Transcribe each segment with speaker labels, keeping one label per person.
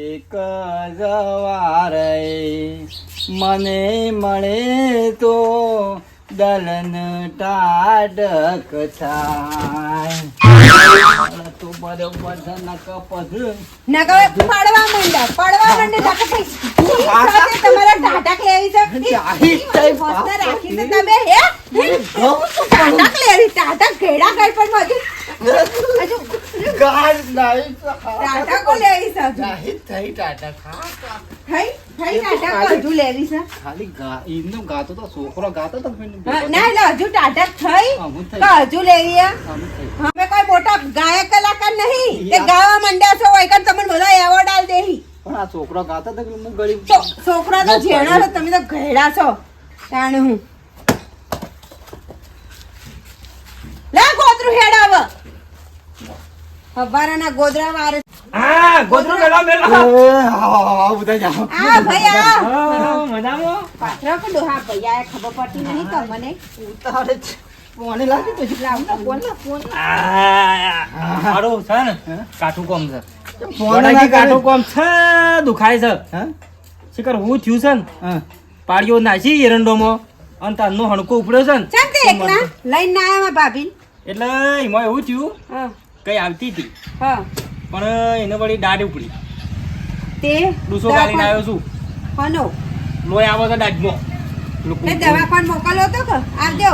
Speaker 1: એક જવાર મને મળે તો દલન ટાટક થાય. નક પછી
Speaker 2: ના પડવા માંડ્યા પડવા માંડ્યા ના કહે તમારા ટાટક લેવી છે હોસ્તે રાખી છે તમે હે? હે? ટાટક લેવી ટાટક ઘેડા ઘર પર મજુ
Speaker 1: ગાડ નહીં
Speaker 2: ટાટકો લેવી છે ટાટક
Speaker 1: ગા એમનો ગાતો તો છોકરો ગાતો તો
Speaker 2: ના એટલે હજુ ટાટક થઈ. તો હજુ લેવી હે?
Speaker 1: અમુક થઈ.
Speaker 2: અમે કોઈ મોટા ગાયક કલાકાર નહીં. તે ગાવા માંડ્યા છો હોય તમને બધા એવોર્ડ આલ દેહી.
Speaker 1: પણ આ છોકરો ગાતો તો હું ગળી
Speaker 2: તો છોકરા તો જેણા છો તમે તો ઘેડા છો. તાણે હું. લે ગોદરું હેડાવ. હવારાના ગોદરા વારે
Speaker 3: હા ગોદરો મેલો મેલો
Speaker 1: આ બધા જાઓ.
Speaker 2: આ આ
Speaker 3: હા, મજામાં?
Speaker 2: પાથરો કે ડોહા ભાઈ આ ખબર પડતી નહીં તમને
Speaker 1: ઉતારે જ કોને લાગે તો
Speaker 2: લાવતા ફોન લા ફોન
Speaker 3: આ, મારું છે ને?
Speaker 1: હે?
Speaker 3: કાઠું કોમ છે. વડાકી કાઠું કોમ છે દુખાય છે.
Speaker 1: હા?
Speaker 3: શીખર હું થયું છે ને?
Speaker 1: હા.
Speaker 3: પાડીઓ નાસી એરંડોમાં. અને તારનો હણકો ઉપડ્યો છે ને?
Speaker 2: ચાલ તે એકલા. લઈને ના આવ્યા ભાભી
Speaker 3: એટલે એમાં એવું થયું
Speaker 2: હા.
Speaker 3: કઈ આવતી હતી.
Speaker 2: હા.
Speaker 3: પણ એને વળી દાઢ ઉપડી.
Speaker 2: તે
Speaker 3: ડૂસો ગાલીને આવ્યો છું.
Speaker 2: હનો
Speaker 3: લોહી આવો તો દાઢમાં.
Speaker 2: તે દવાખાન મોકલ્યો તો કે? આવજો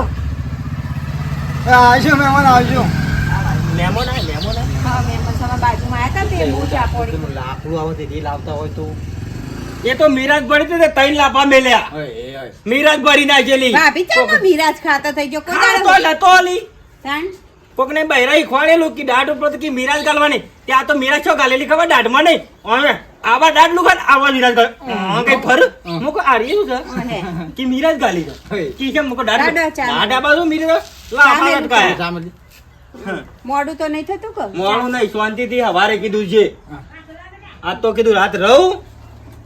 Speaker 1: આવજો મહેમાન આવજો
Speaker 3: લેમન આ લેમન
Speaker 2: હા મેં મસાલા બાજુમાં આવ્યા હતા તે બહુ ચા
Speaker 1: લાકડું આવે તે લાવતા હોય તો.
Speaker 3: એ તો મિરાજ ભરી તે લાપા મેલ્યા. મિરાજ ભરી નાખેલી.
Speaker 2: ભાભી ચાલો મિરાજ ખાતા થઈ ગયો. કોઈ
Speaker 3: તો
Speaker 2: દાડો
Speaker 3: આલી કોકને બૈરાઈ ખવાડેલું કે દાઢ ઉપર તો કે મિરાજ ગાલવાની ત્યાં તો મિરાજ છો ગાલેલી ખબર દાઢમાં નહીં. હવે આવા દાઢ લુગા આવા મિરાજ ગાલે. હા, કઈ ફર? મુકો આ રહ્યું છે. કે મિરાજ ગાલી છે કી છે મુકો દાઢ
Speaker 2: દાઢ
Speaker 3: બાજુ મિરાજ? લા આવા લટકાયા.
Speaker 2: મોડું તો નહીં થતું કે
Speaker 3: મોડું નહીં શાંતિથી હવારે કીધું છે. આ તો કીધું રાત રહું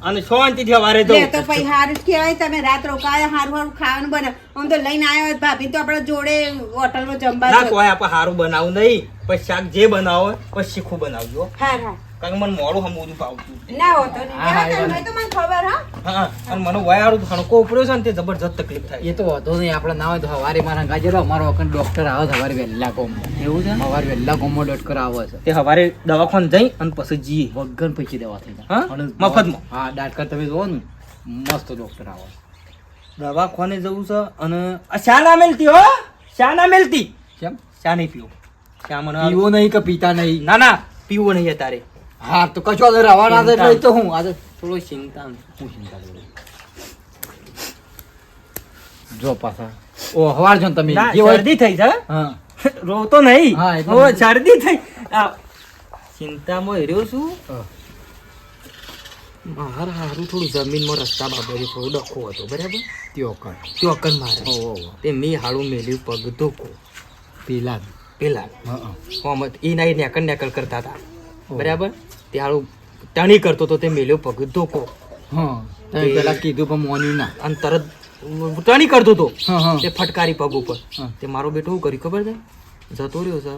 Speaker 3: અને શાંતિથી હવારે તો
Speaker 2: તો પછી હાર કહેવાય તમે રાત રોકાયા હારું હારું ખાવાનું બને આમ તો લઈને આવ્યો ભાભી તો આપણે જોડે હોટલમાં જમવા
Speaker 3: ના કોઈ આપણે સારું બનાવું નહીં. પછી શાક જે બનાવો હોય, પછી શીખું બનાવજો.
Speaker 2: હાર
Speaker 3: કારણ કે મને મોડું હમું ભાવતું
Speaker 2: ના હોતો નહીં.
Speaker 1: હા, હા,
Speaker 2: હા, તો મને ખબર હા?
Speaker 3: હા અને મને વયારું હણકો ઉપડ્યો છે ને તે જબરજસ્ત તકલીફ થાય.
Speaker 1: એ તો વાંધો નહીં આપણે ના હોય તો હવારે મારા ગાજે રહો અમારો વખત ડોક્ટર આવે છે હવારે વહેલા કોમ.
Speaker 3: એવું છે?
Speaker 1: હવારે વહેલા કોમો ડોક્ટર આવે છે.
Speaker 3: તે હવારે દવાખાને જઈ અને પછી જી
Speaker 1: વગર પૈસી દવા થઈ
Speaker 3: હા? મફતમાં?
Speaker 1: હા ડાક્ટર તમે જોવો ને મસ્ત ડોક્ટર આવે
Speaker 3: દવાખાને જવું છે અને આ શા ના મેલતી હો? શા ના મેલતી?
Speaker 1: કેમ?
Speaker 3: શા નહીં પીવો?
Speaker 1: પીવો નહીં કે પીતા નહીં?
Speaker 3: ના ના પીવો નહીં અત્યારે.
Speaker 1: હા તો કશો તો રવાના છે એટલે તો હું આજે
Speaker 3: થોડો ચિંતા
Speaker 1: હું ચિંતા કરું. જો પાછા. ઓ હવાર તમે. જે હોય
Speaker 3: શરદી થઈ છે
Speaker 1: હા?
Speaker 3: રોતો નહીં.
Speaker 1: હા,
Speaker 3: શરદી થઈ. ચિંતામાં હેર્યો છું. મારા હારું થોડું જમીનમાં રસ્તા બાબતે થોડો ડખો હતો બરાબર?
Speaker 1: ત્યો કર
Speaker 3: ચોકન મારે.
Speaker 1: ઓ ઓ ઓ.
Speaker 3: તે મેં હાડું મેલ્યું પગ ધોકો.
Speaker 1: પેલા
Speaker 3: પેલા.
Speaker 1: હા હા.
Speaker 3: એ નેકલ નેકલ કરતા હતા. બરાબર? તે તણી કરતો તો તે મેલ્યો પગ ધોકો.
Speaker 1: પેલા કીધું પણ મોન્યું ના.
Speaker 3: અને તરત ટણી કરતો તો. તે ફટકારી પગ ઉપર. તે મારો બેટો શું કર્યું ખબર છે? જતો રહ્યો છે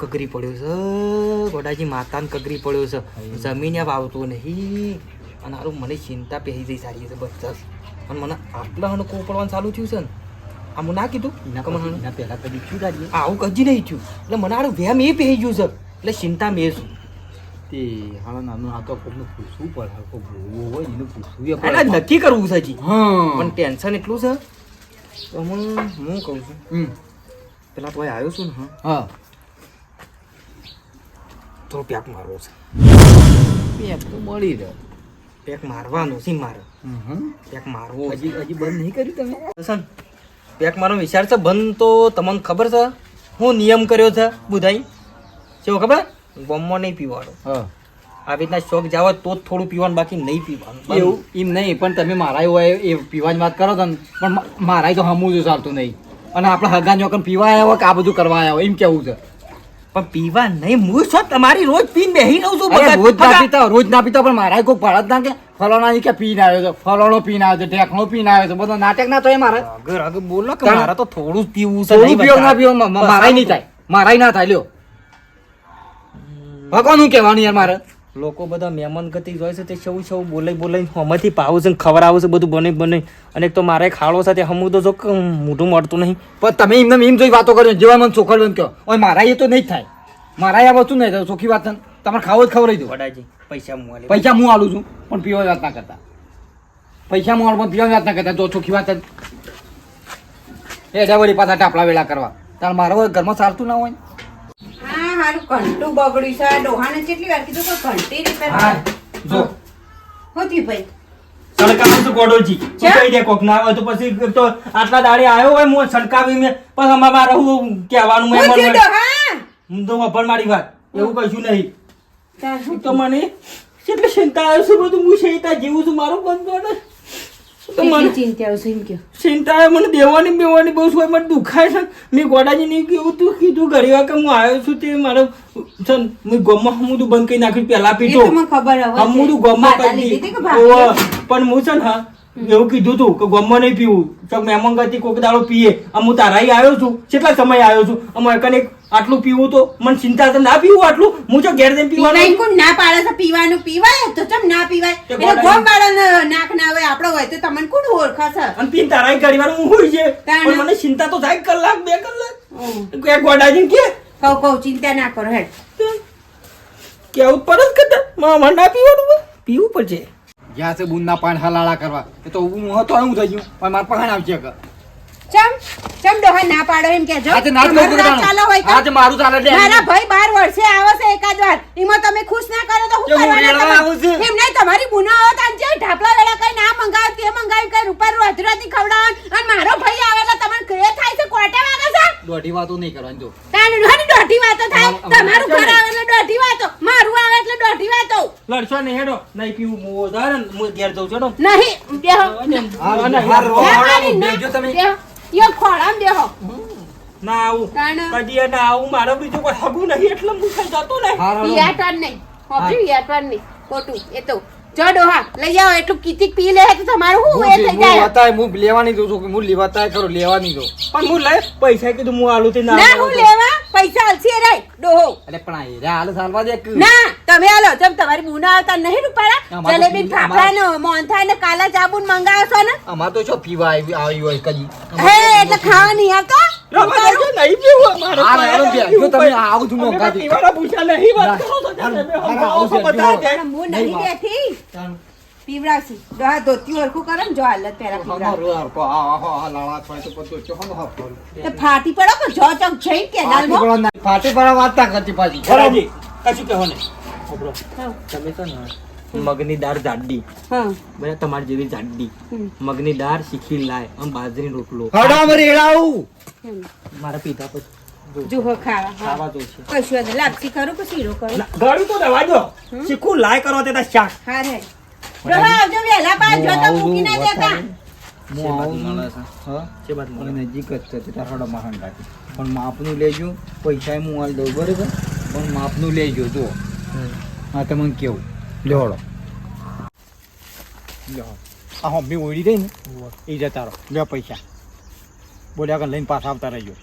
Speaker 3: કગરી પડ્યો છે ગોડાજી માતાને કગરી પડ્યો છે જમીન વાવતો નહીં. અને મારું મને ચિંતા પહેરી જઈ સારી છે બસ અને મને આટલા હણ પડવાનું ચાલુ થયું છે ને આ ના કીધું
Speaker 1: એના પહેલા કદી શું કાઢીએ
Speaker 3: આવું કજી નહીં થયું. એટલે મને આડું વેમ એ પહેરી ગયું છે. એટલે ચિંતા મેં છું
Speaker 1: તે હાલો નાનું આ તો કોકનું પૂછવું પડે. કોક ભૂવો હોય એનું પૂછવું પડે.
Speaker 3: નક્કી કરવું છે
Speaker 1: જી
Speaker 3: પણ ટેન્શન એટલું છે. તો હું હું કહું છું. પેલા તો આવ્યો છું ને હા.
Speaker 1: હા.
Speaker 3: થોડો પેક મારવો છે.
Speaker 1: પેક તો મળી રહ્યો
Speaker 3: પેક મારવાનો છે મારે. પેક મારવો
Speaker 1: હજી હજી બંધ નહીં કર્યું તમે?
Speaker 3: પેક મારો વિચાર છે બંધ તો તમને ખબર છે હું નિયમ કર્યો છે બુધાઈ. કેવો ખબર? ગોમમાં નહીં પીવાનો.
Speaker 1: હા.
Speaker 3: આવી રીતના શોખ જાવ તો જ થોડું પીવાનું બાકી નહીં પીવાનું.
Speaker 1: એવું એમ નહીં પણ તમે મારા હોય એ પીવાની વાત કરો છો ને પણ મારાય તો હમું જ ચાલતું નહીં. અને આપણે હગા જોકન પીવા આવ્યા હોય કે આ બધું કરવા આવ્યા હોય એમ કેવું છે?
Speaker 3: પણ પીવા નહીં. હું છો તમારી રોજ પીને બેહી રહું છું
Speaker 1: રોજ ના પીતા રોજ ના પીતા પણ મારા કોઈ ભળત ના કે? ફલાણા ની કે પીને આવ્યો છે ફલાણો પીને આવ્યો છે ઢેકણો પીને આવ્યો છે બધો નાટક ના થાય મારે.
Speaker 3: અગર અગર બોલો કે મારા તો થોડું જ પીવું છે
Speaker 1: થોડું
Speaker 3: નહીં
Speaker 1: પીવો ના. પીવો મારાય નહીં થાય મારાય ના થાય લ્યો. ભગવાન હું કહેવાનું યાર મારે?
Speaker 3: લોકો બધા મહેમાન ગતિ જોઈ છે તે સૌ સૌ બોલાઈ બોલાઈ હમણાંથી પાવું છે ને ખવડાવું છે બધું બને બને. અને તો મારે ખાડો સાથે હમું તો જો મોઢું મળતું નહીં.
Speaker 1: પણ તમે એમને એમ જોઈ વાતો કરો જેવા મને ચોખડ કહો. ઓય મારા એ તો નહીં થાય. મારા આ વસ્તુ નહીં થાય? ચોખ્ખી વાત. તમારે ખાવો જ ખવડાવી દો.
Speaker 3: વડાજી પૈસા હું
Speaker 1: પૈસા હું આલું છું પણ પીવા વાત ના કરતા. પૈસા હું આલું પણ પીવા વાત ના કરતા. જો ચોખ્ખી વાત એ એડા પાછા ટાપલા વેળા કરવા. તાર મારા ઘરમાં ચાલતું ના હોય
Speaker 2: હારું ઘંટું બગડ્યું છે. ડોહાને કેટલી વાર કીધું કે ઘંટી રિપેર
Speaker 1: હા જો.
Speaker 2: હોતી ભાઈ.
Speaker 3: સડકાવું છું ગોડોજી. તું કહી દે કોક ના હોય તો પછી તો આટલા દાડે આવ્યો હોય હું સડકાવી મેં. પણ મારે હું કહેવાનું મેં મને- હું તો વફણ મારી વાત. એવું કશું નહીં.
Speaker 2: શું
Speaker 3: તો મને કેટલી ચિંતા છે બધું. હું ચિંતા જીવું છું મારું બંધ
Speaker 2: ચિંતા
Speaker 3: મને દેવાની બેવાની બહુ હોય મને દુખાય છે મેં ગોડાજી ને કેવું તું કીધું ઘણી વાર કે હું આવ્યો છું તે મારો છે મેં ગોમાં હમું બંધ કરી નાખ્યું પેલા
Speaker 2: એ
Speaker 3: પીતો
Speaker 2: તો ખબર હવે છે.
Speaker 3: હમું ગોમાં
Speaker 2: માતા
Speaker 3: કરી. પણ હું છે ને હા એવું કીધું તું કે ગોમાં નહીં પીવું. તો મહેમાન ગતિ કોઈક દાડો પીએ. આમ હું તારાઈ આવ્યો છું. કેટલા સમય આવ્યો છું? એકને એક આટલું પીવું તો મને ચિંતા તો ના પીવું આટલું? હું જો ઘેર જઈને પીવાનું
Speaker 2: કોણ ના પાડે તો પીવાનું પીવાય? તો ચમ ના પીવાય? એટલે ગોમ વાળાનો નાક ના હોય આપણો હોય તો તમને કોણ ઓળખા છે
Speaker 3: અને પીન તારાઈ ઘડી વાર હું હોય છે પણ મને ચિંતા તો થાય કલાક બે કલાક. એક ગોડાજી કે?
Speaker 2: કહું કહું ચિંતા ના કરો હેડ.
Speaker 3: કેવું પરત કરતા મામા ના પીવાનું પીવું પડશે
Speaker 1: જ્યાં છે બુંદના પાન હલાળા કરવા. એ તો હું હતો હું થઈ ગયું. પણ મારા પાસે આવશે કે
Speaker 2: ચમ ચમ ડોહા ના પાડો એમ
Speaker 1: આજે ના જ કહું
Speaker 2: રાત ચાલો હોય
Speaker 1: આજે મારું ચાલે એટલે
Speaker 2: મારા ભાઈ 12 વર્ષે આવે છે એકાદ વાર. એમાં તમે ખુશ ના કરો તો
Speaker 1: કે
Speaker 2: હું કરવાના
Speaker 1: આવું છું?
Speaker 2: એમ નહીં તમારી બુના આવે તો જે ઢાપલા વેળા કઈ ના મંગાવ તે મંગાવી કઈ રૂપર રોજરાતી ખવડાવવાનું? અને મારો ભાઈ આવે એટલે તમને કે થાય છે કોટે વાગે છે?
Speaker 1: દોઢી વાતો નહીં કરવાની જો.
Speaker 2: તાણી દોઢી વાતો થાય. તમારું ઘર આવે એટલે દોઢી વાતો. મારું એટલે દોઢી વાતો
Speaker 3: લડશો નહીં હેડો. નહીં પીવું હું વધારે હું ઘેર જઉં છું
Speaker 2: નહીં બેહો
Speaker 1: તમે.
Speaker 2: યો ખોળામ બેહો
Speaker 3: ના આવું. કદી ના આવું મારો બીજું કોઈ હગું નહીં એટલે હું કઈ જતો નહીં.
Speaker 2: યાટવાન નહીં. હોપી યાટવાન નહીં. ખોટું એ તો. જો ડોહા લઈ આવો એટલું કીચીક પી લે તો તમારું શું એ થઈ જાય?
Speaker 1: બતાય, હું લેવાની દઉં છું કે હું લેવાતા કરો લેવાની દઉં
Speaker 3: પણ હું લઈ પૈસા કીધું હું આલું તે ના
Speaker 2: ના હું લેવા પૈસા આલસી રે ડોહો.
Speaker 1: અરે પણ આ રે હાલ સાલવા દે
Speaker 2: ના તમે આલો જેમ તમારી બુના આવતા નહીં રૂપારા જલેબી ફાફડા ને મોહનથાળ ને કાલા જાબુન મંગાવો છો ને?
Speaker 1: અમાર તો છો પીવા આવી આવી હોય કદી?
Speaker 2: હે એટલે ખાવા નહીં આવતો
Speaker 3: રવા નહીં પીવું મારે આ
Speaker 1: તમે આવું છું મોંઘાથી.
Speaker 3: પીવાના પૂછા નહીં વાત
Speaker 2: હું
Speaker 1: નહીં
Speaker 2: પીવડાવશી. ધોતી હરખું કરે ને જો હાલત પીવડાવ.
Speaker 1: પછી
Speaker 2: ફાટી પડો જો ચોક જઈ
Speaker 1: ફાટી વાત કરતી પાછી.
Speaker 3: બરાજી, કશું કહેવા નહીં. તમે મગની દાળ જાડી. બધા તમારી જેવી જાડી. મગની દાળ શીખી લાય. આમ બાજરી રોટલો. મારા પિતા પર જો,
Speaker 2: જુહો ખાવા
Speaker 3: ખાવા તો છે.
Speaker 2: કશું વાંધો લાપસી કરું કે શીરો કરું
Speaker 3: ના, તો રહેવા દો શીખું લાય કરો તે શાક.
Speaker 2: હા રે. ડોહા આવજો વહેલા પાછ જો તો મૂકી ના દેતા.
Speaker 1: પણ નજીક જ છે તાર હડો મહાન રાખી. પણ માપનું લેજો. પૈસા હું આલ દઉં બરોબર? પણ માપનું લેજો જો હા તમને કેવું? લેવડો આ હમ્મી ઓળી રહી ને. એ જતા રહો. લે પૈસા. બોલ્યા કે લઈને પાછા આવતા રહેજો.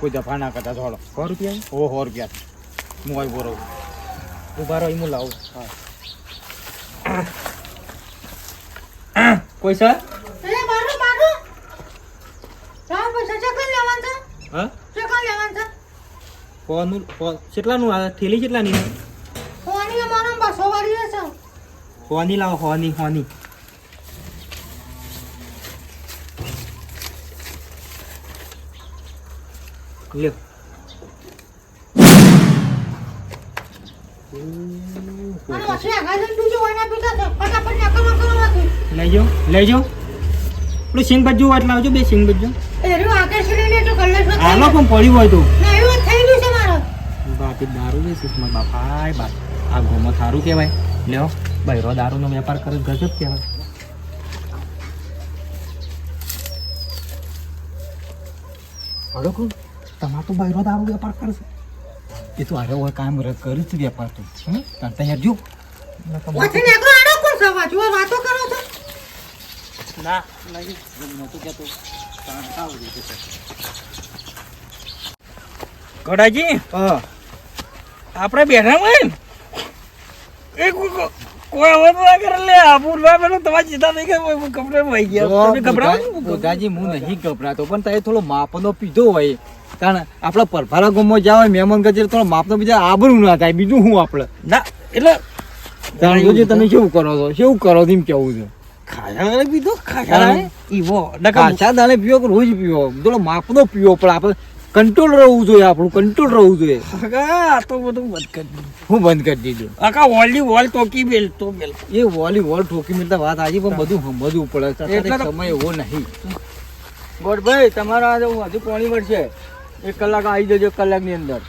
Speaker 1: કોઈ દફા ના કરતા. થોડો
Speaker 3: સો રૂપિયા
Speaker 1: ઓ સો રૂપિયા. હું આવી બોરો
Speaker 3: ઊભા રહો. હું લાવું. હા.
Speaker 2: કોઈ સર?
Speaker 3: ફોનનું કેટલાનું આ થેલી કેટલાની
Speaker 2: કોની અમારો બસો વાળી છે
Speaker 3: હોની લાવો હોની હોની લ્યો. લઈ જાઓ. પેલું સિંગ ભજ્જુ એટલે લાવજો બે સિંગ ભજ્જુ. હાલો પણ પડ્યું હોય તો. બાપી દારૂ વેચીશ મારા બાપા બાપ. આ ગોમો સારું કહેવાય. લ્યો બૈરો દારૂનો વેપાર કરે ગજબ કહેવાય. હલો કોણ? તમારો તો બૈરો દારૂ વેપાર કરશે.
Speaker 1: એ તો અરે હવે કામ કર્યું છે વેપાર તો. તાર તૈયાર જો.
Speaker 3: ના ગોડાજી
Speaker 1: હા.
Speaker 3: આપણે બેઠા હોય ને? કોઈ ના કરે. લે પેલો તમારી ચિંતા નહીં કરે હું કપડે વહી ગયા. તમે ગભરાવો?
Speaker 4: હું નહીં ગભરાતો પણ તારે થોડો માપનો પીધો હોય. કારણ આપણે પરફારા ગામમાં જાવ હોય મહેમાન કચેરી થોડો માપનો બીજા આબરું ના થાય બીજું શું આપણે?
Speaker 3: ના એટલે
Speaker 4: જોજે તમે કેવું કરો છો? કેવું કરો છો એમ કેવું છે?
Speaker 3: પીધો
Speaker 4: દાણે? પીવો કે રોજ પીવો? થોડો માપનો પીવો પણ આપણે કંટ્રોલ રહેવું જોઈએ આપણું કંટ્રોલ રહેવું જોઈએ.
Speaker 3: આ તો બધું બંધ કરી દીધું.
Speaker 4: હું બંધ કરી દીધું?
Speaker 3: આખા વોલ ટોકી મેલ તો મેલ.
Speaker 4: એ વોલી વોલ ઠોકી મિલતા વાત આજે પણ બધું સમજવું પડે. સમય એવો નહીં. ગોડભાઈ તમારા હજુ પોણી મળશે. એક કલાક આવી જજો કલાકની અંદર.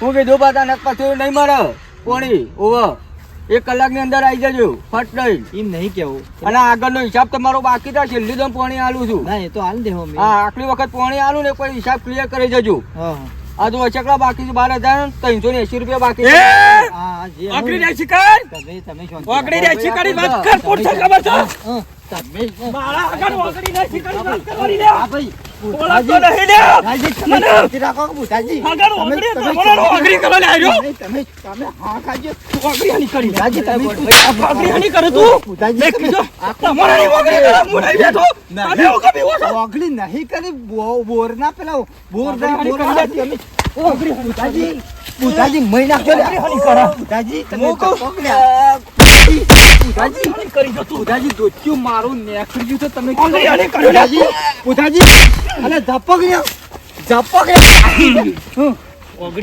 Speaker 4: હું કીધું પાછા નક પાછું નહીં મળે. પોણી ઓવ એક કલાકની અંદર આવી જજો ફટ નહીં
Speaker 1: એમ નહીં કેવું
Speaker 4: અને આગળનો હિસાબ તમારો બાકી તો છેલ્લી તો પોણી આલું છું.
Speaker 1: ના એ તો હાલ દેવો
Speaker 4: હા આટલી વખત પોણી આલું ને કોઈ હિસાબ ક્લિયર કરી જજો. આ તો અચકડા બાકી છે બાર હજાર ત્રણસો ને એસી રૂપિયા બાકી છે.
Speaker 1: હોય.
Speaker 3: જાય
Speaker 1: તમે તમે.
Speaker 3: જાય વાત કર પૂછ ખબર છે? મારા આગળ વાકડી જાય શિકારી વાત કરવાની લે
Speaker 1: હા ભાઈ
Speaker 3: બોલાતો નહીં લે
Speaker 1: ભૂતાજી, તમે શાંતિ રાખો ભૂતાજી.
Speaker 3: આગળ
Speaker 1: તમે- તમે
Speaker 3: તમારો વાકડી કરવા લે આવ્યો?
Speaker 1: તમે તમે હા ખાજો.
Speaker 3: વાકડી હાની કરી
Speaker 1: બોર તમે
Speaker 3: હાની કરે તું. કરે હું નહીં બેઠો
Speaker 1: ના,
Speaker 3: તમે
Speaker 1: નહીં કરી પેલા બોર
Speaker 3: પૂતાજી
Speaker 1: બોર
Speaker 3: હાની
Speaker 1: વાળા અમે- ઓ, ભૂતાજી ભૂતાજી મહી નાખજો લે. ભૂતાજી તમે પકડ્યા. ભૂતાજી
Speaker 3: કરી દો તું.
Speaker 4: બધાજી દોત્યું મારું નેકળ્યું છે. તમે
Speaker 1: અલે ધપક ધપક.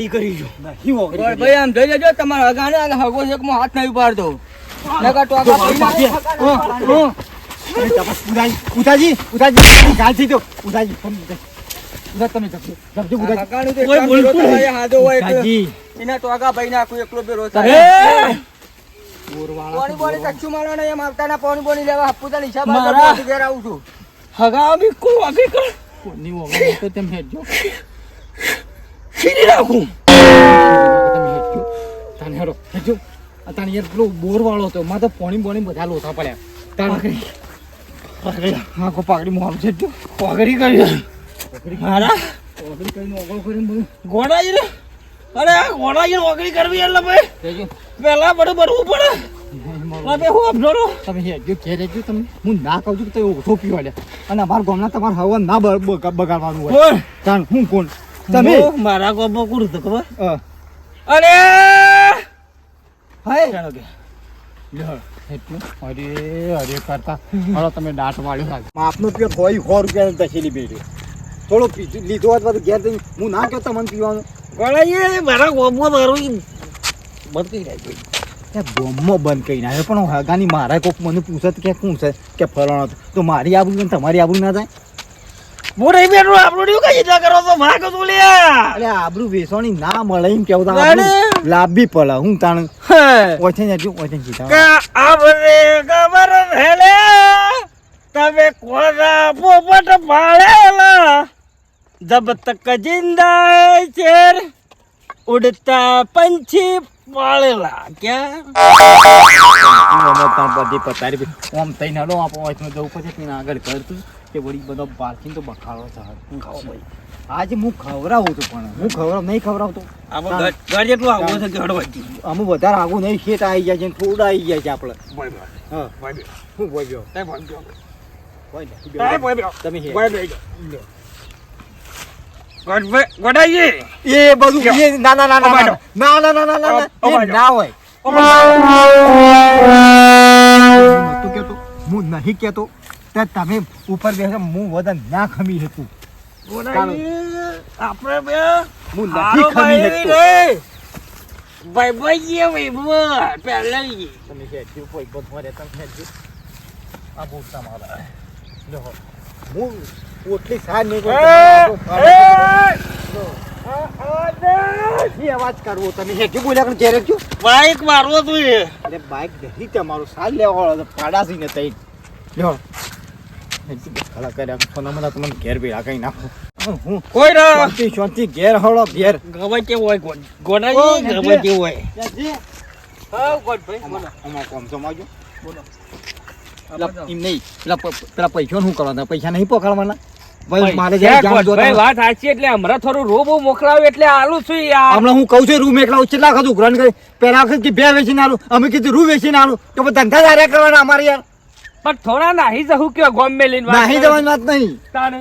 Speaker 3: કરી જો.
Speaker 1: નહીં.
Speaker 4: ભાઈ આમ જોઈ લેજો તમારા અને હગો છે હું હાથ નહીં ટોકા પડી
Speaker 3: કોઈ બોલતું
Speaker 4: હાજો હોય એના ટોકા ભાઈ નાખું એકલો બેરો
Speaker 3: એ
Speaker 1: બોરવાળા
Speaker 4: પાણી બોણી કચ્છું મારો નહીં એમ આવતા ના પાણી બોણી લેવા હપ્પુતા હિસાબ
Speaker 3: મારા-
Speaker 4: ઘેર આવું છું.
Speaker 3: હગા બી કર
Speaker 1: કોની વગર તો તેમ હેડજો તમે તાને હેડો હેડજો. આ તાને યાર પેલો બોર વાળો હતો. માં તો પોણી બોણી બધા લોથા પડ્યા. તાને હા કો પાકડી મોરું છે. જો
Speaker 3: વાકડી કરી. મારા.
Speaker 1: પાકડી કરીને ઓગળ કરીને
Speaker 3: રે. અરે આ ગોડાઈ વાકડી કરવી એટલે ભાઈ. પેલા બધું ભરવું પડે. હું
Speaker 1: તમે ઘેર હું ના કહું છું કે તમે ઓછો પીવા લે અને અમારા ગામના તમારે હવા ના બગાડવાનું હોય. તાન હું કોણ? તમે?
Speaker 3: મારા ગોબો કોણ હતો ખબર? અરે!
Speaker 1: હાય
Speaker 3: ચાલો કે.
Speaker 1: અરે અરે કરતા. હાલો તમે દાંત વાળ્યો સાહેબ માપનો પીવો કોઈ સો રૂપિયા દસેલી બેઠી થોડો લીધો હોત પાછું ઘેર હું ના કહેતો મને પીવાનું.
Speaker 3: મારા મારું બંધ કરી નાખ્યું.
Speaker 1: બોમ્બમાં બંધ કરી નાખ્યો? પણ હગાની મારા કોક મને પૂછે કે શું છે? કે ફલાણો. તો મારી આબરૂ ને તમારી આબરૂ ના થાય?
Speaker 3: હું નહીં બેઠું આપણું નહીં કઈ રીતના કરો તો માગ તું લે
Speaker 1: અરે આબરૂ વેસવાની ના મળે એમ કેવું તો
Speaker 3: અરે.
Speaker 1: આબરૂ લાભ પડે હું તાણ. ઓછે હજુ ઓછે ને
Speaker 3: કે આ બધે ખબર હેલે તમે કોના પોપટ પાળેલા જબ તક જિંદા હૈ શેર ઉડતા પંછી પાળેલા ક્યાં
Speaker 1: બધી પતારી. આમ થઈને હલો આપો વાંચમાં જવું પછી પીને આગળ કરતું કે વળી બધો બારથી તો બખાડો છે હું ખાવ ભાઈ આજે હું ખવડાવું છું પણ હું ખવડાવ નહીં ખવડાવતો
Speaker 3: આમાં ઘર ઘર જેટલું આવું છે કે હડવાથી
Speaker 1: અમુક વધારે આવું નહીં શેઠ આવી જાય છે થોડા આવી જાય છે આપણે હા.
Speaker 3: ભાઈ
Speaker 1: હું. ગયો
Speaker 3: ભાઈ બે
Speaker 1: તમે
Speaker 3: ભાઈ બે ગોડ ભાઈ ગોડાઈ
Speaker 1: એ બધું એ ના ના ના ના. ના ના ના ના ના ના. ના હોય હું નહોતું હું નહીં કેતો તે તમે ઉપર બેસે હું વદન ના ખમી હતું
Speaker 3: આપણે બે
Speaker 1: હું નથી ખમી
Speaker 3: ભાઈ
Speaker 1: શકતો.
Speaker 3: ભાઈ ભાઈ જે ભાઈ પહેલા જ.
Speaker 1: તમે હેડજો કોઈ બધું રહેતા હેડજો આ બહુ તમારા લો હું ઓટલી સાર નહીં. અવાજ કરવો તમે. હેડજો બોલ્યા પણ ઘેર
Speaker 3: બાઈક મારવો તું એ.
Speaker 1: અરે બાઈક નહીં તમારું સાલ લેવા વાળો પાડાસી ને તઈ. લ્યો. ખલા કર્યા મને તમને ઘેર ભેળા કઈ નાખો. હું
Speaker 3: કોઈ ના.
Speaker 1: શાંતિ શાંતિ ઘેર હળો ઘેર.
Speaker 3: ગમે તે હોય ગોડાજી તે હોય.
Speaker 1: આમાં કોમ સમાજો બોલો. એમ નહીં. પેલા પેલા પૈસા શું કરવાના? પૈસા નહીં પકડવાના? મારે
Speaker 5: વાત સાચી એટલે હમણાં થોડું રોબો મોકલાવ્યું એટલે આલું છું યાર
Speaker 1: હમણાં હું કહું છું રૂમ એકલા કેટલા વખત ઉઘરાણ કરી? પેલા વખત કે બે વેચીને આલું. અમે કીધું રૂ વેચીને આલું. તો ધંધા દાર્યા કરવાના અમારે યાર.
Speaker 5: પણ થોડા નાહી જવું કયો ગોમ
Speaker 1: નાહી જવાની વાત નહીં.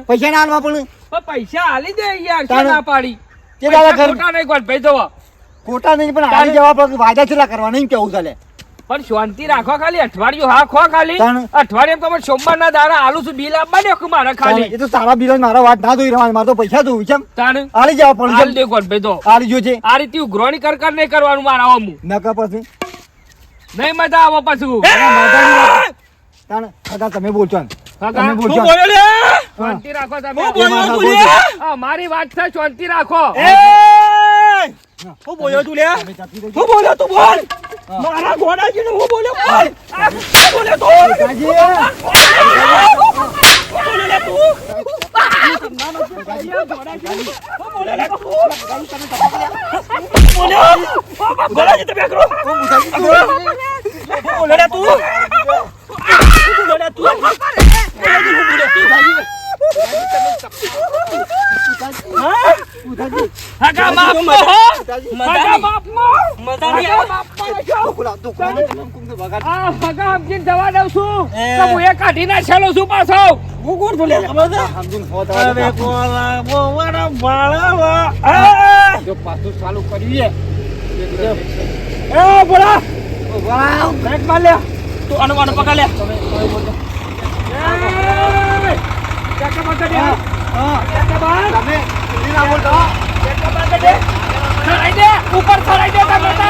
Speaker 1: પૈસા ના આલવા પણ.
Speaker 5: પૈસા આલી દે યાર શું ના પાડી?
Speaker 1: કે દાદા
Speaker 5: ખોટા નહીં ગોઠભાઈ જોવો.
Speaker 1: ખોટા નહીં પણ હારી જવા પડે વાયદા છેલા કરવા નહીં કેવું ચાલે?
Speaker 5: પણ શાંતિ રાખો ખાલી અઠવાડિયું હા ખો ખાલી. અઠવાડિયે તમે સોમવાર ના દારા આલુ છું બિલ આપવા દે મારે ખાલી.
Speaker 1: એ તો તારા બિલ મારા વાત ના જોઈ રહ્યા મારે તો પૈસા જોઈ છે
Speaker 5: તાણ?
Speaker 1: આલી જવા
Speaker 5: આલ
Speaker 1: પડે
Speaker 5: દે ભાઈ તો
Speaker 1: આલી જોજે
Speaker 5: આ રીતે ઉઘરોણી કર કર નહીં કરવાનું મારા આવું
Speaker 1: નકા પછી.
Speaker 5: નહીં મજા આવો પાછું.
Speaker 1: તાણ કાકા તમે
Speaker 5: બોલજો
Speaker 1: તમે
Speaker 5: બોલ્યો શાંતિ રાખો તમે. મારી વાત છે શાંતિ રાખો.
Speaker 1: હું બોલ્યો તું લે?
Speaker 5: હું બોલ્યો તું બોલ. મારા ઘોડાજી હું બોલ્યો બોલ તું ઘોડાજી તમે કરો બોલ્યો લે તું બોલ્યો લે તું હો નો હગા નો આ હગા સમજીને જવા દઉં છું ઉપર ચડાઈ દે. તમે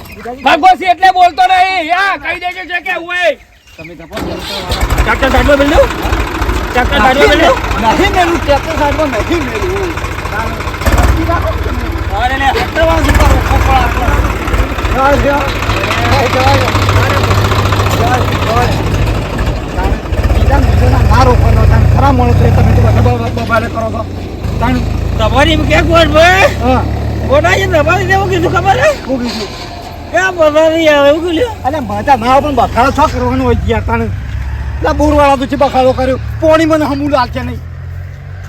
Speaker 5: ભગવસી એટલે બોલતો નહીં. યા કહી દેજો છે કે હું ચાકર સાઈડમાં બેલ દઉં ચાકર સાઈડમાં બેલ દઉં
Speaker 1: મેલું ચાકર સાઈડમાં નહીં મેલું
Speaker 5: અરે લે
Speaker 1: હટવા સુપર એ જવા દો. જવા દો. જવા દો. બીજા બીજાના ના રોકવાનો તાણ ખરા તમે તો બધા બબાલે કરો છો. તાણ
Speaker 5: તમારી કે ભાઈ?
Speaker 1: હા.
Speaker 5: ગોડાજી તમારી દેવું કીધું ખબર હે
Speaker 1: કીધું. પણ મને હમું લાગશે નહીં.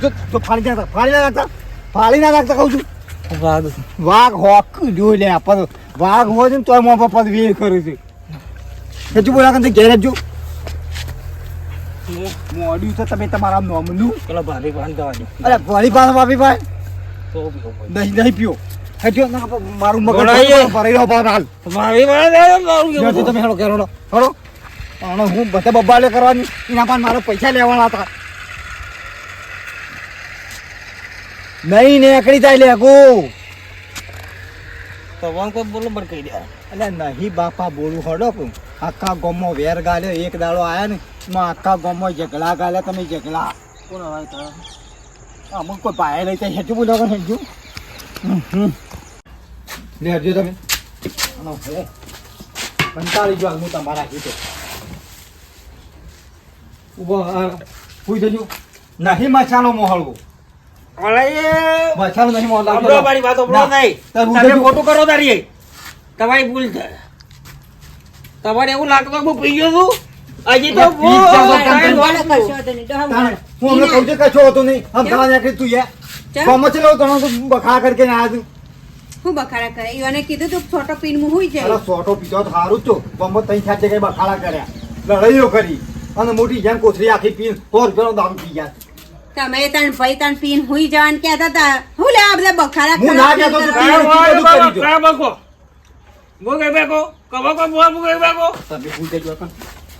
Speaker 1: જો ફાળી ના ફાળી ના નાખતા ફાળી ના નાખતા કહું છું. વાઘ. હોક જોઈ લે આપણ વાઘ હોય છે ને તોય મોં પપ્પા વેર કરે છે. હજુ બોલા કે ઘેર જો મોડ્યું છે તમે તમારા નોમનું.
Speaker 5: પેલા ભાભી પાન દવા
Speaker 1: અરે ભાભી પાસે ભાભી ભાઈ નહીં નહીં પીઓ. હજુ ના મારું મગજ. ભરાઈ રહ્યો પાછો હાલ.
Speaker 5: મારું
Speaker 1: ત્યાંથી તમે હેડો કેરો હેડો અને હું બધા બબ્બાલે કરવાની એના પાસે મારે પૈસા લેવાના હતા. નહીં ને એકડી જાય લે ગો
Speaker 5: તવાં કોઈ બોલો બર કહી દે.
Speaker 1: એટલે નહીં બાપા બોલું હડો પણ આખા ગામમાં વેર ગાલ્યો એક દાડો આયા ને એમાં આખા ગામમાં ઝઘડા ગાલ્યા તમે જગલા
Speaker 5: કોણ આવે
Speaker 1: અમુક કોઈ પાયા લઈ ત્યાં હેઠું બોલો હેઠું લે હરજો તમે કંટાળી જો હું તમારા કીધે ઊભો પૂઈ જજો. નહીં મસાલો મોહળવો.
Speaker 5: અરે
Speaker 1: નહીં મોહળ
Speaker 5: મારી વાત અબડો નહીં. તમે ખોટું કરો તારી તમારી ભૂલ છે. તમારે એવું લાગતું હું પી ગયો છું? હજી તો હું-
Speaker 2: કશો
Speaker 1: કહું છું હતો નહીં? આમ થવા નીકળી તું યાર?
Speaker 2: ચમ?
Speaker 1: ગામમાં ચલો તણો તો બખા કરીને આવ્યા તું
Speaker 2: હું બખાડા કરે ઈવાને કીધું તું છોટો પીન મુ હુઈ જાય
Speaker 1: સોટો પીધો તો સારું તો બમ્બો તઈ ચાર જગ્યાએ બખાડા કર્યા લડાઈઓ કરી અને મોટી જેમ કોથળી આખી પીન સો રૂપિયાનો દારૂ પી ગયા
Speaker 2: તમે તણ ભાઈ તણ પીન હુઈ જવાન કહેતા હતા હું લે આ બધા બખાડા
Speaker 1: હું ના કહેતો.
Speaker 5: કાંઈ
Speaker 1: કરી દો.
Speaker 5: કાંઈ બકો. મો ગઈ બકો કબો કો મો મો ગઈ બકો
Speaker 1: તમે ભૂઈ જજો કાં.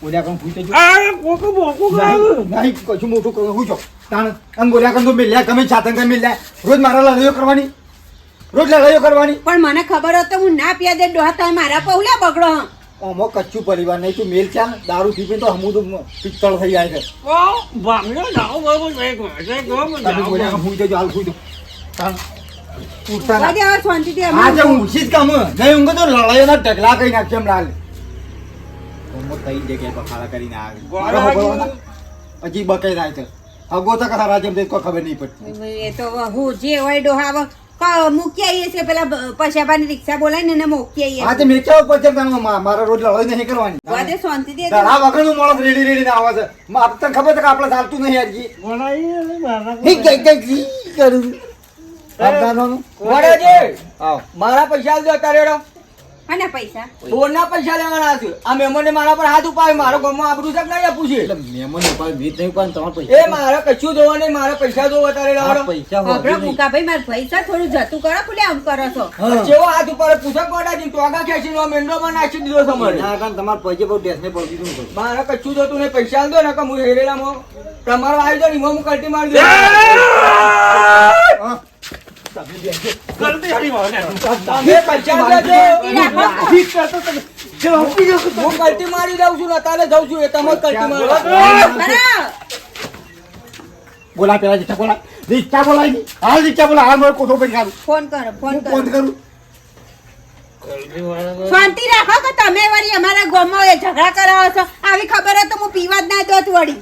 Speaker 1: બોલ્યા કાં ભૂઈ જજો.
Speaker 5: આ કોકો બોકો
Speaker 1: નહીં, નહીં, કશું મોટું કરો હું છો તાણ અને કંદુ તો મિલ્યા ગમે છાતંગ મિલ્યા રોજ મારા લડાઈઓ કરવાની. રોજ લડાઈઓ કરવાની.
Speaker 2: પણ મને ખબર હોત તો હું ના પીયા દે ડોહતા મારા પૌલા બગડો હં.
Speaker 1: આમાં કચ્છું પરિવાર નહીં તું મેલ ચાલ. દારૂ પીપી તો હમું તો પિત્તળ થઈ જાય છે. તમે બોલ્યા હું જજો હાલ હું ચાલ ઉઠતા ના.
Speaker 2: વાગે હવે શાંતિથી
Speaker 1: આજે હું ઉઠી જ કામ નહીં ઊંઘે તો લડાઈઓના ઢગલા કરી નાખશે એમ હું કઈ જગ્યાએ બખાડા કરીને આવે. હજી બકાઈ થાય છે. હગો તો કથા રાજ્ય કોઈ ખબર નહીં પડતી.
Speaker 2: એ તો હું જે હોય ડોહાવ મૂકી આવીએ છીએ. પેલા પશાબાની રિક્ષા બોલાવીને ને મૂકી આવીએ
Speaker 1: હા તે મેચાવ પર છે મારા રોજ લડાઈ નહીં કરવાની.
Speaker 2: વાદે શાંતિથી
Speaker 1: તારા વગરનું માણસ રેડી રેડી ને આવે છે. આપ તને ખબર છે કે આપણે ચાલતું નહીં યારજી ઠીક કઈ ઈ કરું સાવધાનોનું.
Speaker 4: વડાજી!
Speaker 1: આવો.
Speaker 4: મારા પૈસા આવજો અત્યારે હેડો.
Speaker 2: અને પૈસા?
Speaker 4: બોરના પૈસા લેવાના છે. આ મહેમાને મારા પર હાથ ઉપાડ્યો મારો ગામમાં આબરૂ છે નહીં આપું છે
Speaker 1: એટલે મહેમાન ઉપાડ ભીત નહીં ઉપાડ તમારા પૈસા.
Speaker 4: એ મારે કશું જોવા નહીં મારા પૈસા જોવો અત્યારે
Speaker 1: આ
Speaker 4: લાવડો
Speaker 1: પૈસા
Speaker 2: આપણો
Speaker 1: હોવા નહીં.
Speaker 2: મુકાભાઈ મારા પૈસા થોડું જતું કરો પુલે આમ કરો છો.
Speaker 4: જેવો હાથ ઉપર પૂછક પડાજી ટોગા ખેંચીને આ મેંડોમાં નાખી દીધો
Speaker 1: તમારે તમારા પૈસે બહુ શું કરું?
Speaker 4: મારે કશું જોતું નહીં પૈસા આલજો ને કે હું હેરેલામાં તમારો આવી દો ને હું કલ્ટી મારી દઉં.
Speaker 1: હા.
Speaker 4: કલ્ટી મારી દઉં છું ને અત્યારે જઉં છું એ તમે કલ્ટી મારો
Speaker 1: બોલા પેલા રિક્ષા બોલા રિક્ષા બોલાયની હાલ રિક્ષા બોલા હાલ મારે કોઠો પડી ખાધું
Speaker 2: ફોન કરો ફોન કરો
Speaker 1: ફોન કરું
Speaker 2: શાંતિ રાખો કે તમે વળી અમારા ગામમાં એ ઝઘડા કરાવો છો આવી ખબર હોય તો હું પીવા જ ના દોત વળી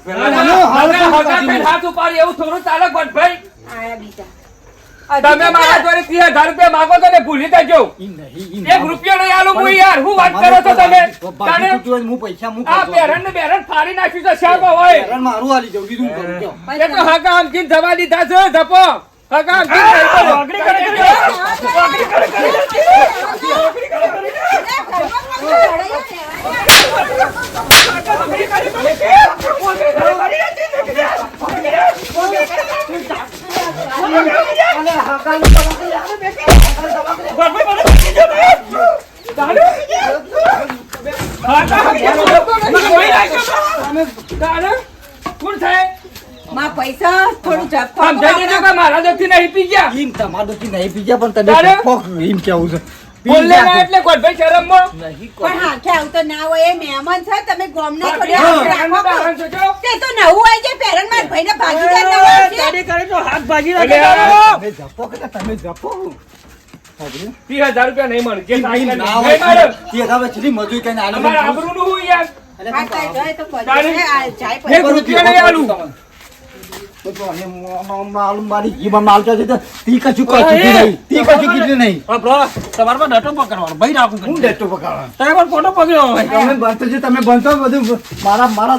Speaker 5: હાથ ઉપાડી એવું થોડું ચાલે ગોઠભાઈ
Speaker 2: આયા બીજા
Speaker 5: તમે મારા જોડે ત્રીસ હજાર રૂપિયા માંગો છો ને ભૂલી જજો.
Speaker 1: ઈ નહીં, ઈ
Speaker 5: એક રૂપિયો નહીં આલું હું યાર હું વાત કરો છો તમે?
Speaker 1: હું પૈસા
Speaker 5: આ. ને બેરણ ફાડી નાખ્યું છે શામાં હોય?
Speaker 1: હેરાન મારું હાલી જવું બીજું કરું?
Speaker 5: એ તો હગા આમથી જવા દીધા છે ધપો આમથી કોણ થાય
Speaker 2: માં પૈસા થોડું જપકો
Speaker 5: સમજાઈ દેજો કે મારા દોસ્તી નહીં પી ગયા.
Speaker 1: ઈમ તમારો થી નહીં ગયા પણ તને
Speaker 5: તારે?
Speaker 1: ફોક ઈમ કેવું છે? પી
Speaker 5: બોલે ના. એટલે ગોઠભાઈ શરમમાં
Speaker 2: પણ હાથે આવું ના હોય એ મહેમાન છે તમે ગામના થોડી હાથ રાખો
Speaker 5: ને.
Speaker 2: તે તો નવું હોય છે પેરણ માર ભાઈને ભાગીદાર ના હોય છે
Speaker 5: એટલે
Speaker 1: તમે જપો કે તમે જપો
Speaker 5: ત્રીસ હજાર રૂપિયા નહીં મળે જે
Speaker 1: ઈમ ના હોય
Speaker 5: નહીં મળે.
Speaker 1: તે હવે છેલ્લી મજૂરી
Speaker 5: અમારા
Speaker 1: મને
Speaker 5: આબરૂનું શું યાર
Speaker 2: કાંઈ? જાય તો. આ જાય
Speaker 1: માલુમ મારી માલતા છે તો કશું કશું નહીં તી કશું કીધું નહીં
Speaker 6: તમારે ડટો પકડવાનો ભાઈ રાખું
Speaker 1: હું ડેટો પકાવવાનો
Speaker 6: તમે પણ ફોટો પકડ્યો
Speaker 1: તમે બનતો છે તમે બનતો બધું મારા મારા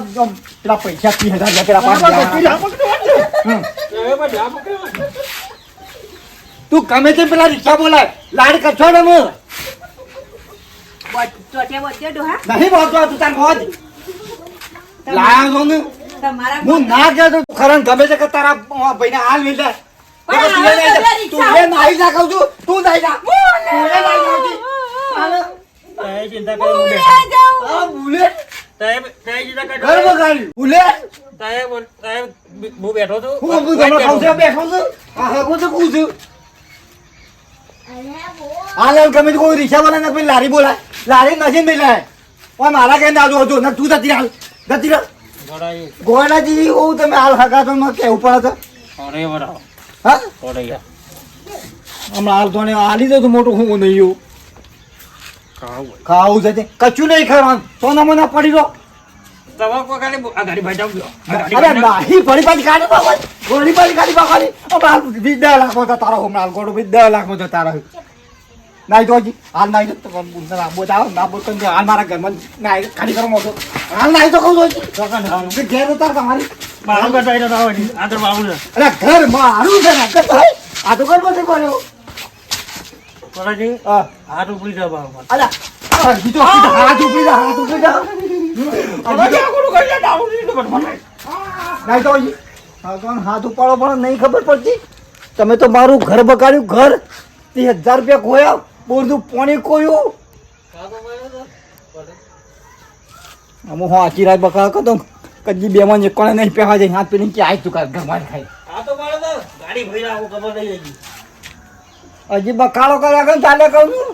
Speaker 1: પેલા પૈસા ત્રીસ હજાર ગયા પાંચ. તું ગમે તે પેલા રિક્ષા બોલાય લાડ કરશો ને હું. નહીં બોલતો તું તાર મોજ લાયા છો ને હું ના કહે તો ખરણ ગમે છે કે તારા ભાઈને હાલ મિલે. તું એ
Speaker 2: તો
Speaker 1: નહીં તું એ નાઈ જા કહું છું. તું નાઈ જા. તું એ નાઈ જાઉં હાલે.
Speaker 6: ચિંતા
Speaker 2: હું લઈ જાઉં.
Speaker 6: સાહેબ સાહેબ ચિંતા
Speaker 1: ઘર બગાડ્યું બુલેટ
Speaker 6: સાહેબ સાહેબ હું બેઠો છું.
Speaker 1: હું હું તમને ખાઉં છું. બેઠો છું. આ હગો તો કું છું. હાલે ગમે કોઈ રિક્ષા વાળા ને લારી બોલાય. લારી નથી મિલાય. ઓય મારા કઈ દાદુ હતું ને તું જતી હાલ. જતી રહે.
Speaker 6: ગોળાઈ
Speaker 1: ગોળાજી તમે હાલ હગા તો મને કેવું પડે છે?
Speaker 6: અરે વરાવ
Speaker 1: હા?
Speaker 6: ગોળાઈ
Speaker 1: હમણાં હાલ તો હાલી દે તો મોટું હું નહીં એવું.
Speaker 6: ખાવ
Speaker 1: છે તે. કચ્છું નહીં ખાવાનું. સોના મોના પડી દો.
Speaker 6: તારા ગાડી
Speaker 1: હમણાં વીસ દસ તો લાખમાં તો તારો નાઈ તો હજી હાલ નાઈ તો ના બોલ આવો ના બોલ કંઈ હાલ મારા ઘરમાં નાઈ ખાલી કરો મોટો હાલ નાઈ તો કહું છું હજી ઘેર તો તાર તમારી
Speaker 6: મારું કરતા એટલે ના હોય આદર બાબુ ને
Speaker 1: અરે ઘર મારું છે ને ઘર ભાઈ આ તો ઘર પછી કર્યો
Speaker 6: ગોળાજી
Speaker 1: હા
Speaker 6: હાથ ઉપડી જાવ બાબુ
Speaker 1: અલા આ બીજો હાથ ઉપડી જા હાથ ઉપડી જા આ બીજો- નહીં તો હજી ભગવાન હાથ ઉપાડો પણ નહીં ખબર પડતી તમે તો મારું ઘર બગાડ્યું ઘર ત્રીસ હજાર રૂપિયા ખોયા બોરનું પાણી કોયું? અમુ હું આચી રાત બકા કરતો કદી બે માં કોણે નહીં પહેવા જાય હાથ પેલી કે આય ચુકા ઘરમાં ખાઈ.
Speaker 6: આ તો ગાડી ભાઈ રાખું ખબર નહીં હજી
Speaker 1: હજી બકાળો કર્યા કરે ચાલે કહું છું.